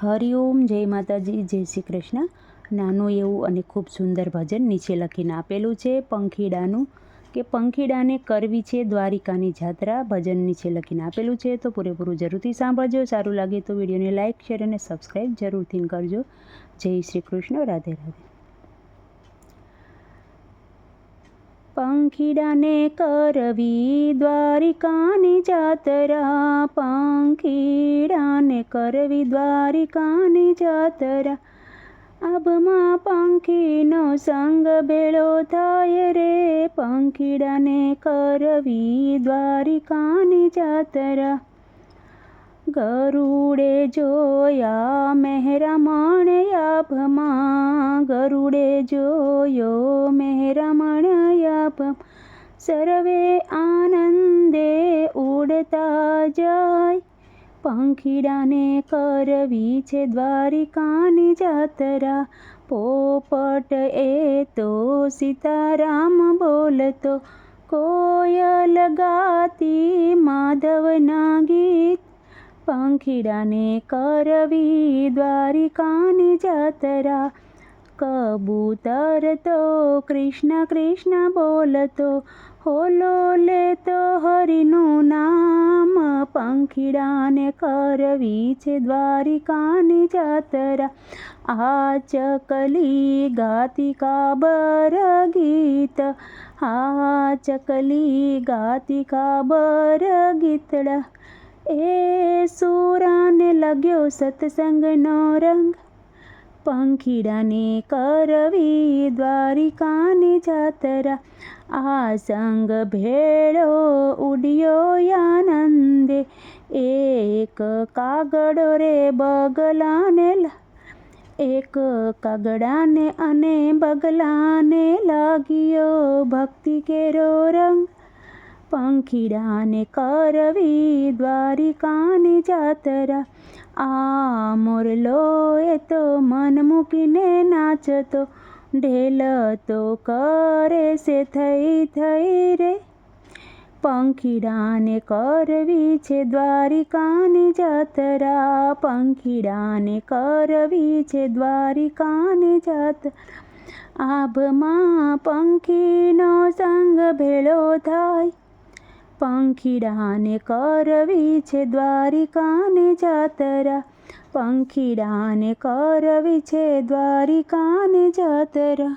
હરિઓમ જય માતાજી, જય શ્રી કૃષ્ણ. નાનું એવું અને ખૂબ સુંદર ભજન નીચે લખીને આપેલું છે પંખીડાનું, કે પંખીડાને કરવી છે દ્વારિકાની જાત્રા, ભજન નીચે લખીને આપેલું છે. તો પૂરેપૂરું જરૂરથી સાંભળજો, સારું લાગે તો વિડીયોને લાઇક શેર અને સબસ્ક્રાઈબ જરૂરથી કરજો. જય શ્રી કૃષ્ણ, રાધે રાધે. પંખીડાને કરવી દ્વારિકાની જાતરા. પંખીડાને કરવી દ્વારિકાની જાતરા. આભમાં પંખીનો સંગ ભેળો થાય રે. પંખીડાને કરવી દ્વારિકાની જાતરા. ગરુડે જોયા મહેરા માણે આભમાં. ગરુડે જોયો યાભમ સર્વે આનંદે ઉડતા જાય પંખીડાને કરવી છે દ્વારિકાની જાતરા પોપટ એ તો સીતારામ બોલતો કોયલ ગાતી માધવના ગીત પંખીડાને કરવી દ્વારિકાની જાતરા કબૂતર તો કૃષ્ણ કૃષ્ણ બોલતો, હોલો લેતો હરિનું નામ, પંખીડાને કરવી છે દ્વારિકાની જાતરા. આ ચકલી ગાતી કાબર ગીત આ ચકલી ગાતી કાબર ગીતડા એ સુરાને લગ્યો સત્સંગનો રંગ પંખીડાને કરવી દ્વારિકાની જાતરા. આ સંગ ભેળો ઉડ્યો આનંદે, એક કાગડો રે બગલાને એક કાગડાને અને બગલાને લાગ્યો ભક્તિ કેરો રંગ. પંખીડાને કરવી દ્વારિકાની જાતરા. આ મોરલો એ તો મન મૂકીને નાચતો, ઢેલ તો કરે છે થઈ થઈ રે. પંખીડાને કરવી છે દ્વારિકાની જાતરા. પંખીડાને કરવી છે દ્વારિકાની જાતરા. આભમાં પંખીનો સંગ ભેળો થાય પંખીડાને કરવી છે દ્વારિકાને જાતરા. પંખીડાને કરવી છે દ્વારિકાને જાતરા.